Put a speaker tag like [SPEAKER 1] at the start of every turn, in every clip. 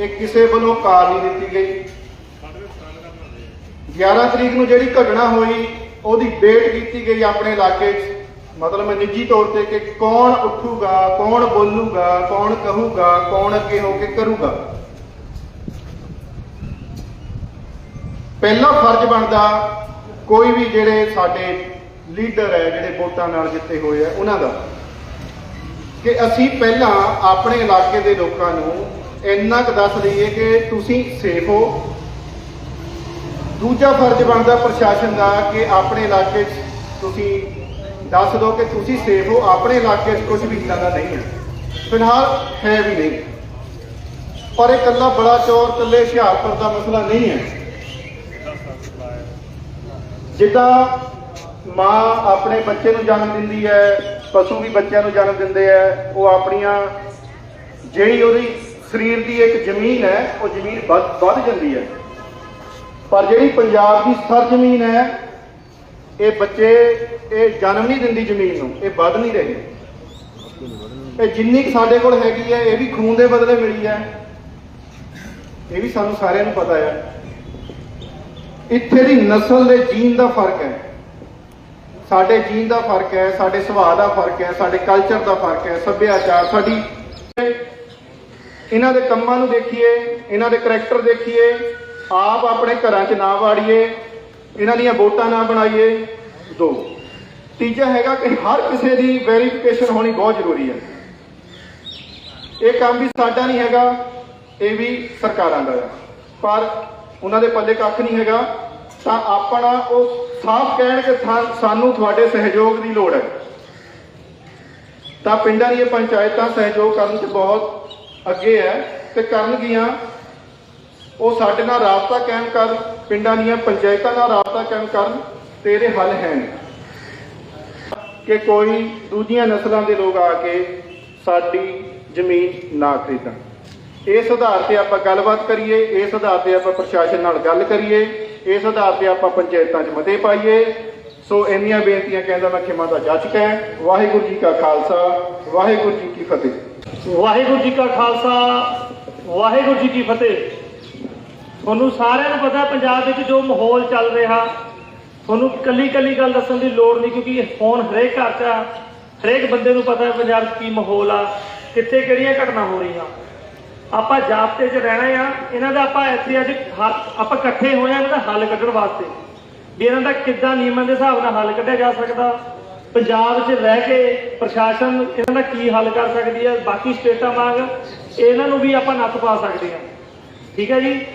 [SPEAKER 1] ਇਹ ਕਿਸੇ ਵੱਲੋਂ ਕਾਰ ਨਹੀਂ ਦਿੱਤੀ ਗਈ। 11 ਤਰੀਕ ਨੂੰ ਜਿਹੜੀ ਘਟਨਾ ਹੋਈ, ਉਹਦੀ ਵੇਟ ਕੀਤੀ ਗਈ ਆਪਣੇ ਇਲਾਕੇ 'ਚ। ਮਤਲਬ ਨਿੱਜੀ ਤੌਰ ਤੇ ਕਿ ਕੌਣ ਉੱਠੂਗਾ, ਕੌਣ ਬੋਲੂਗਾ, ਕੌਣ ਕਹੂਗਾ, ਕੌਣ ਅੱਗੇ ਹੋ ਕੇ ਕਰੂਗਾ। ਪਹਿਲਾ ਫਰਜ਼ ਬਣਦਾ ਕੋਈ ਵੀ ਜਿਹੜੇ ਸਾਡੇ ਲੀਡਰ ਹੈ, ਜਿਹੜੇ ਵੋਟਾਂ ਨਾਲ ਜਿੱਤੇ ਹੋਏ ਆ, ਉਹਨਾਂ ਦਾ। ਕਿ ਅਸੀਂ ਪਹਿਲਾਂ ਆਪਣੇ ਇਲਾਕੇ ਦੇ ਲੋਕਾਂ ਨੂੰ ਇੰਨਾ ਕੁ ਦੱਸ ਦਈਏ ਕਿ ਤੁਸੀਂ ਸੇਫ ਹੋ। ਦੂਜਾ ਫਰਜ਼ ਬਣਦਾ ਪ੍ਰਸ਼ਾਸਨ ਦਾ ਕਿ ਆਪਣੇ ਇਲਾਕੇ 'ਚ ਤੁਸੀਂ ਦੱਸ ਦਿਓ ਕਿ ਤੁਸੀਂ ਸੇਫ ਹੋ, ਆਪਣੇ ਇਲਾਕੇ 'ਚ ਕੁਝ ਵੀ ਇਦਾਂ ਦਾ ਨਹੀਂ ਹੈ। ਫਿਲਹਾਲ ਹੈ ਵੀ ਨਹੀਂ। ਪਰ ਇਹ ਇਕੱਲਾ ਬੜਾ ਚੋਰ, ਇਕੱਲੇ ਹੁਸ਼ਿਆਰਪੁਰ ਦਾ ਮਸਲਾ ਨਹੀਂ ਹੈ। ਜਿੱਦਾਂ ਮਾਂ ਆਪਣੇ ਬੱਚੇ ਨੂੰ ਜਨਮ ਦਿੰਦੀ ਹੈ, ਪਸ਼ੂ ਵੀ ਬੱਚਿਆਂ ਨੂੰ ਜਨਮ ਦਿੰਦੇ ਹੈ, ਉਹ ਆਪਣੀਆਂ ਜਿਹੜੀ ਉਹਦੀ ਸਰੀਰ ਦੀ ਇੱਕ ਜ਼ਮੀਨ ਹੈ, ਉਹ ਜ਼ਮੀਨ ਵੱਧ ਵੱਧ ਜਾਂਦੀ ਹੈ। ਪਰ ਜਿਹੜੀ ਪੰਜਾਬ ਦੀ ਸਰ ਜ਼ਮੀਨ ਹੈ, ਇਹ ਬੱਚੇ, ਇਹ ਜਨਮ ਨਹੀਂ ਦਿੰਦੀ ਜ਼ਮੀਨ ਨੂੰ, ਇਹ ਵੱਧ ਨਹੀਂ ਰਹੀ। ਇਹ ਜਿੰਨੀ ਕੁ ਸਾਡੇ ਕੋਲ ਹੈਗੀ ਹੈ, ਇਹ ਵੀ ਖੂਨ ਦੇ ਬਦਲੇ ਮਿਲੀ ਹੈ। ਇਹ ਵੀ ਸਾਨੂੰ ਸਾਰਿਆਂ ਨੂੰ ਪਤਾ ਹੈ। ਇੱਥੇ ਦੀ ਨਸਲ ਦੇ ਜੀਨ ਦਾ ਫ਼ਰਕ ਹੈ। ਸਾਡੇ ਜੀਨ ਦਾ ਫ਼ਰਕ ਹੈ, ਸਾਡੇ ਸੁਭਾਅ ਦਾ ਫ਼ਰਕ ਹੈ, ਸਾਡੇ ਕਲਚਰ ਦਾ ਫ਼ਰਕ ਹੈ, ਸੱਭਿਆਚਾਰ, ਸਾਡੀ ਇਹਨਾਂ ਦੇ ਕੰਮਾਂ ਨੂੰ ਦੇਖੀਏ, ਇਹਨਾਂ ਦੇ ਕਰੈਕਟਰ ਦੇਖੀਏ, ਆਪ ਆਪਣੇ ਘਰਾਂ 'ਚ ਨਾ ਵਾੜੀਏ, ਇਹਨਾਂ ਦੀਆਂ ਵੋਟਾਂ ਨਾ ਬਣਾਈਏ, ਦੋ। ਤੀਜਾ ਹੈਗਾ ਕਿ ਹਰ ਕਿਸੇ ਦੀ ਵੈਰੀਫਿਕੇਸ਼ਨ ਹੋਣੀ ਬਹੁਤ ਜ਼ਰੂਰੀ ਹੈ। ਇਹ ਕੰਮ ਵੀ ਸਾਡਾ ਨਹੀਂ ਹੈਗਾ, ਇਹ ਵੀ ਸਰਕਾਰਾਂ ਦਾ ਹੈ। ਪਰ ਉਹਨਾਂ ਦੇ ਪੱਲੇ ਕੱਖ ਨਹੀਂ ਹੈਗਾ, ਤਾਂ ਆਪਣਾ ਉਹ ਸਾਫ਼ ਕਹਿਣ ਕਿ ਸਾਨੂੰ ਤੁਹਾਡੇ ਸਹਿਯੋਗ ਦੀ ਲੋੜ ਹੈ। ਤਾਂ ਪਿੰਡਾਂ ਦੀਆਂ ਪੰਚਾਇਤਾਂ ਸਹਿਯੋਗ ਕਰਨ 'ਚ ਬਹੁਤ ਅੱਗੇ ਹੈ ਤੇ ਕਰਨਗੀਆਂ ਉਹ ਸਾਡੇ ਨਾਲ ਰਾਬਤਾ ਕਾਇਮ ਕਰ, ਪਿੰਡਾਂ ਦੀਆਂ ਪੰਚਾਇਤਾਂ ਨਾਲ ਰਾਬਤਾ ਕਾਇਮ ਕਰਨ ਤੇ ਇਹਦੇ ਹੱਲ ਹਨ ਕਿ ਕੋਈ ਦੂਜੀਆਂ ਨਸਲਾਂ ਦੇ ਲੋਕ ਆ ਕੇ ਸਾਡੀ ਜ਼ਮੀਨ ਨਾ ਖਰੀਦਣ। ਇਸ ਆਧਾਰ ਤੇ ਆਪਾਂ ਗੱਲਬਾਤ ਕਰੀਏ, ਇਸ ਆਧਾਰ ਤੇ ਆਪਾਂ ਪ੍ਰਸ਼ਾਸਨ ਨਾਲ ਗੱਲ ਕਰੀਏ, ਇਸ ਆਧਾਰ ਤੇ ਆਪਾਂ ਪੰਚਾਇਤਾਂ 'ਚ ਮਤੇ ਪਾਈਏ। ਸੋ ਇੰਨੀਆਂ ਬੇਨਤੀਆਂ ਕਹਿੰਦਾ ਮੈਂ ਖਿਮਾ ਦਾ ਜੱਜ ਕੈ ਵਾਹਿਗੁਰੂ ਜੀ ਕਾ ਖਾਲਸਾ, ਵਾਹਿਗੁਰੂ ਜੀ ਕੀ ਫਤਿਹ।
[SPEAKER 2] ਵਾਹਿਗੁਰੂ ਜੀ ਕਾ ਖਾਲਸਾ, ਵਾਹਿਗੁਰੂ ਜੀ ਕੀ ਫਤਿਹ। ਤੁਹਾਨੂੰ ਸਾਰਿਆਂ ਨੂੰ ਪਤਾ ਪੰਜਾਬ ਵਿੱਚ ਜੋ ਮਾਹੌਲ ਚੱਲ ਰਿਹਾ, ਤੁਹਾਨੂੰ ਕੱਲੀ ਕੱਲੀ ਗੱਲ ਦੱਸਣ ਦੀ ਲੋੜ ਨਹੀਂ, ਕਿਉਂਕਿ ਇਹ ਫੋਨ ਹਰੇਕ ਘਰ 'ਚ ਆ, ਹਰੇਕ ਬੰਦੇ ਨੂੰ ਪਤਾ ਹੈ ਪੰਜਾਬ 'ਚ ਕੀ ਮਾਹੌਲ ਆ, ਕਿੱਥੇ ਕਿਹੜੀਆਂ ਘਟਨਾ ਹੋ ਰਹੀਆਂ। ਆਪਾਂ ਜਾਬਤੇ 'ਚ ਰਹਿਣਾ ਆ, ਇਹਨਾਂ ਦਾ ਆਪਾਂ ਇੱਥੇ ਅੱਜ ਆਪਾਂ ਇਕੱਠੇ ਹੋਏ ਆ ਇਹਨਾਂ ਦਾ ਹੱਲ ਕੱਢਣ ਵਾਸਤੇ। ਵੀ ਇਹਨਾਂ ਦਾ ਕਿੱਦਾਂ ਨਿਯਮਾਂ ਦੇ ਹਿਸਾਬ ਨਾਲ ਹੱਲ ਕੱਢਿਆ ਜਾ ਸਕਦਾ ਪੰਜਾਬ 'ਚ ਰਹਿ ਕੇ ਪ੍ਰਸ਼ਾਸਨ ਇਹਨਾਂ ਦਾ ਕੀ ਹੱਲ ਕਰ ਸਕਦੀ ਹੈ, ਬਾਕੀ ਸਟੇਟਾਂ ਵਾਂਗ ਇਹਨਾਂ ਨੂੰ ਵੀ ਆਪਾਂ ਨੱਥ ਪਾ ਸਕਦੇ ਹਾਂ। ਠੀਕ ਹੈ ਜੀ?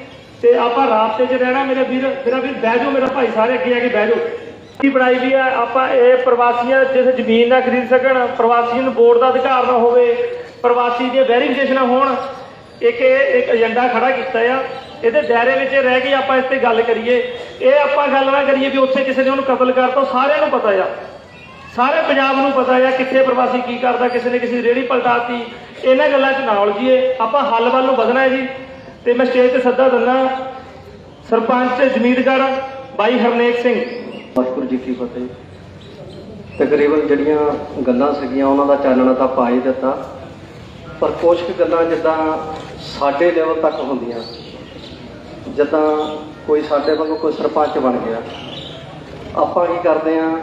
[SPEAKER 2] ਤੇ ਆਪਾਂ ਰਾਬਤੇ 'ਚ ਰਹਿਣਾ ਮੇਰੇ ਵੀਰ, ਮੇਰਾ ਵੀਰ ਬਹਿ ਜਾਓ, ਮੇਰਾ ਭਾਈ ਸਾਰੇ ਅੱਗੇ ਆ ਕੇ ਬਹਿ ਜਾਓ। ਕੀ ਬਣਾਈ ਵੀ ਆ, ਆਪਾਂ ਇਹ ਪ੍ਰਵਾਸੀਆਂ ਜਿਸ ਜ਼ਮੀਨ ਨਾ ਖਰੀਦ ਸਕਣ, ਪ੍ਰਵਾਸੀਆਂ ਨੂੰ ਵੋਟ ਦਾ ਅਧਿਕਾਰ ਨਾ ਹੋਵੇ, ਪ੍ਰਵਾਸੀ ਦੀਆਂ ਵੈਰੀਫਿਕੇਸ਼ਨਾਂ ਹੋਣ, ਇੱਕ ਇਹ, ਇੱਕ ਏਜੰਡਾ ਖੜਾ ਕੀਤਾ ਆ, ਇਹਦੇ ਦਾਇਰੇ ਵਿੱਚ ਰਹਿ ਕੇ ਆਪਾਂ ਇਸ ਤੇ ਗੱਲ ਕਰੀਏ। ਇਹ ਆਪਾਂ ਗੱਲ ਨਾ ਕਰੀਏ ਵੀ ਉੱਥੇ ਕਿਸੇ ਨੇ ਉਹਨੂੰ ਕਤਲ ਕਰਤਾ ਸਾਰਿਆਂ ਨੂੰ ਪਤਾ ਆ। ਸਾਰੇ ਪੰਜਾਬ ਨੂੰ ਪਤਾ ਆ ਕਿੱਥੇ ਪ੍ਰਵਾਸੀ ਕੀ ਕਰਦਾ, ਕਿਸੇ ਨੇ ਕਿਸੇ ਦੀ ਰੇੜੀ ਪਲਟਾਤੀ। ਇਹਨਾਂ ਗੱਲਾਂ 'ਚ ਨਾ ਉਲਝੀਏ। ਆਪਾਂ ਹੱਲ ਵੱਲ ਨੂੰ ਵਧਣਾ ਹੈ ਜੀ। ਤੇ ਮੈਂ ਸਟੇਜ ਤੇ ਸੱਦਾ ਦਿੰਦਾ, ਸਰਪੰਚ ਜਮੀਦਗੜ੍ਹ ਬਾਈ ਹਰਨੇਕ ਸਿੰਘ।
[SPEAKER 3] ਵਾਹਿਗੁਰੂ ਜੀ ਕੀ ਫਤਿਹ। ਤਕਰੀਬਨ ਜਿਹੜੀਆਂ ਗੱਲਾਂ ਸੀਗੀਆਂ, ਉਹਨਾਂ ਦਾ ਚਾਨਣਾ ਤਾਂ ਪਾ ਹੀ ਦਿੱਤਾ। ਪਰ ਕੁਝ ਕੁ ਗੱਲਾਂ ਜਿੱਦਾਂ ਸਾਡੇ ਲੈਵਲ ਤੱਕ ਹੁੰਦੀਆਂ। ਜਿੱਦਾਂ ਕੋਈ ਸਾਡੇ ਵਾਂਗੂ ਕੋਈ ਸਰਪੰਚ ਬਣ ਗਿਆ। ਆਪਾਂ ਕੀ ਕਰਦੇ ਆ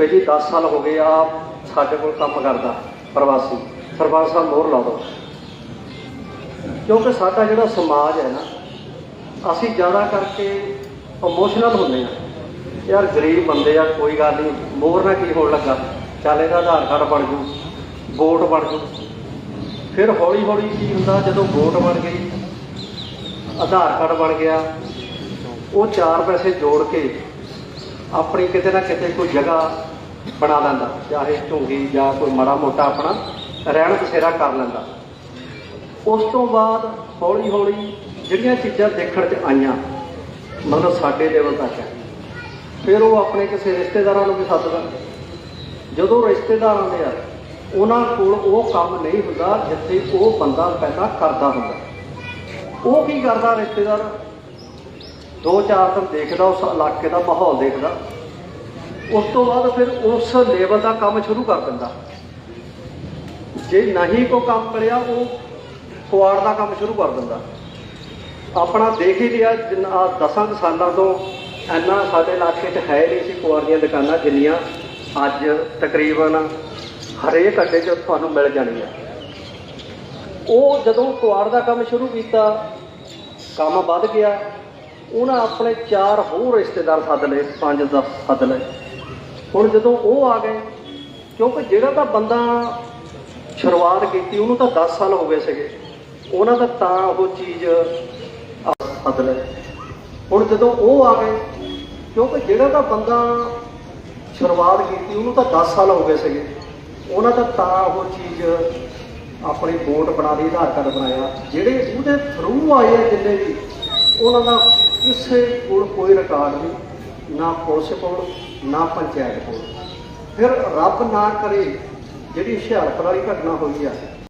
[SPEAKER 3] ਪਹਿਲੀ 10 ਸਾਲ ਹੋ ਗਏ ਆ ਸਾਡੇ ਕੋਲ ਕੰਮ ਕਰਦਾ, ਪ੍ਰਵਾਸੀ। ਸਰਪੰਚ ਸਾਹਿਬ ਮੋਹਰ ਲਾ ਦਿਓ। ਕਿਉਂਕਿ ਸਾਡਾ ਜਿਹੜਾ ਸਮਾਜ ਹੈ ਨਾ, ਅਸੀਂ ਜ਼ਿਆਦਾ ਕਰਕੇ ਇਮੋਸ਼ਨਲ ਹੁੰਦੇ ਆ ਯਾਰ ਗਰੀਬ ਬੰਦੇ ਆ, ਕੋਈ ਗੱਲ ਨਹੀਂ। ਮੋਹਰ ਨਾਲ ਕੀ ਹੋਣ ਲੱਗਾ? ਚੱਲ ਇਹਦਾ ਆਧਾਰ ਕਾਰਡ ਬਣ ਜੂ, ਵੋਟ ਬਣ ਜੂ। ਫਿਰ ਹੌਲੀ ਹੌਲੀ ਕੀ ਹੁੰਦਾ, ਜਦੋਂ ਵੋਟ ਬਣ ਗਈ, ਆਧਾਰ ਕਾਰਡ ਬਣ ਗਿਆ, ਉਹ ਚਾਰ ਪੈਸੇ ਜੋੜ ਕੇ ਆਪਣੀ ਕਿਤੇ ਨਾ ਕਿਤੇ ਕੋਈ ਜਗ੍ਹਾ ਬਣਾ ਲੈਂਦਾ, ਚਾਹੇ ਝੁੰਗੀ ਜਾਂ ਕੋਈ ਮਾੜਾ ਮੋਟਾ ਆਪਣਾ ਰਹਿਣ ਬਸੇਰਾ ਕਰ ਲੈਂਦਾ। ਉਸ ਤੋਂ ਬਾਅਦ ਹੌਲੀ ਹੌਲੀ ਜਿਹੜੀਆਂ ਚੀਜ਼ਾਂ ਦੇਖਣ 'ਚ ਆਈਆਂ, ਮਤਲਬ ਸਾਡੇ ਲੈਵਲ ਤੱਕ ਫਿਰ ਉਹ ਆਪਣੇ ਕਿਸੇ ਰਿਸ਼ਤੇਦਾਰਾਂ ਨੂੰ ਵੀ ਸੱਦਦਾ ਜਦੋਂ ਰਿਸ਼ਤੇਦਾਰਾਂ ਦੇ ਆ, ਉਹਨਾਂ ਕੋਲ ਉਹ ਕੰਮ ਨਹੀਂ ਹੁੰਦਾ ਜਿੱਥੇ ਉਹ ਬੰਦਾ ਪਹਿਲਾਂ ਕਰਦਾ ਹੁੰਦਾ। ਉਹ ਕੀ ਕਰਦਾ ਰਿਸ਼ਤੇਦਾਰ? ਦੋ ਚਾਰ ਦਿਨ ਦੇਖਦਾ, ਉਸ ਇਲਾਕੇ ਦਾ ਮਾਹੌਲ ਦੇਖਦਾ। ਉਸ ਤੋਂ ਬਾਅਦ ਫਿਰ ਉਸ ਲੈਵਲ ਦਾ ਕੰਮ ਸ਼ੁਰੂ ਕਰ ਦਿੰਦਾ। ਜੇ ਨਹੀਂ ਕੋ ਕੰਮ ਕਰਿਆ, ਉਹ ਕੁਆੜ ਦਾ ਕੰਮ ਸ਼ੁਰੂ ਕਰ ਦਿੰਦਾ। ਆਪਣਾ ਦੇਖ ਹੀ ਲਿਆ, ਜਿੰਨਾ 10 ਕੁ ਸਾਲਾਂ ਤੋਂ ਇੰਨਾ ਸਾਡੇ ਇਲਾਕੇ 'ਚ ਹੈ ਨਹੀਂ ਸੀ ਕੁਆਰ ਦੀਆਂ ਦੁਕਾਨਾਂ, ਜਿੰਨੀਆਂ ਅੱਜ ਤਕਰੀਬਨ ਹਰੇਕ ਅੱਡੇ 'ਚ ਤੁਹਾਨੂੰ ਮਿਲ ਜਾਣਗੀਆਂ। ਉਹ ਜਦੋਂ ਕੁਆਰ ਦਾ ਕੰਮ ਸ਼ੁਰੂ ਕੀਤਾ, ਕੰਮ ਵੱਧ ਗਿਆ, ਉਹਨਾਂ ਆਪਣੇ ਚਾਰ ਹੋਰ ਰਿਸ਼ਤੇਦਾਰ ਸੱਦ ਲਏ, ਪੰਜ ਦਸ ਸੱਦ ਲਏ। ਹੁਣ ਜਦੋਂ ਉਹ ਆ ਗਏ, ਕਿਉਂਕਿ ਜਿਹੜਾ ਤਾਂ ਬੰਦਾ ਸ਼ੁਰੂਆਤ ਕੀਤੀ, ਉਹਨੂੰ ਤਾਂ 10 ਸਾਲ ਹੋ ਗਏ ਸੀਗੇ। ਉਹਨਾਂ ਦਾ ਤਾਂ ਉਹ ਚੀਜ਼ ਬਦਲੇ ਹੁਣ ਜਦੋਂ ਉਹ ਆ ਗਏ, ਕਿਉਂਕਿ ਜਿਹੜਾ ਤਾਂ ਬੰਦਾ ਸ਼ੁਰੂਆਤ ਕੀਤੀ, ਉਹਨੂੰ ਤਾਂ 10 ਸਾਲ ਹੋ ਗਏ ਸੀਗੇ। ਉਹਨਾਂ ਦਾ ਤਾਂ ਉਹ ਚੀਜ਼ ਆਪਣੀ ਵੋਟ ਬਣਾ ਲਈ, ਆਧਾਰ ਕਾਰਡ ਬਣਾਇਆ। ਜਿਹੜੇ ਉਹਦੇ ਥਰੂ ਆਏ ਆ ਜਿੰਨੇ ਵੀ, ਉਹਨਾਂ ਦਾ ਕਿਸੇ ਕੋਲ ਕੋਈ ਰਿਕਾਰਡ ਨਹੀਂ, ਨਾ ਪੁਲਿਸ ਕੋਲ ਨਾ ਪੰਚਾਇਤ ਕੋਲ ਫਿਰ ਰੱਬ ਨਾ ਕਰੇ ਜਿਹੜੀ ਹੁਸ਼ਿਆਰਪੁਰ ਵਾਲੀ ਘਟਨਾ ਹੋਈ ਆ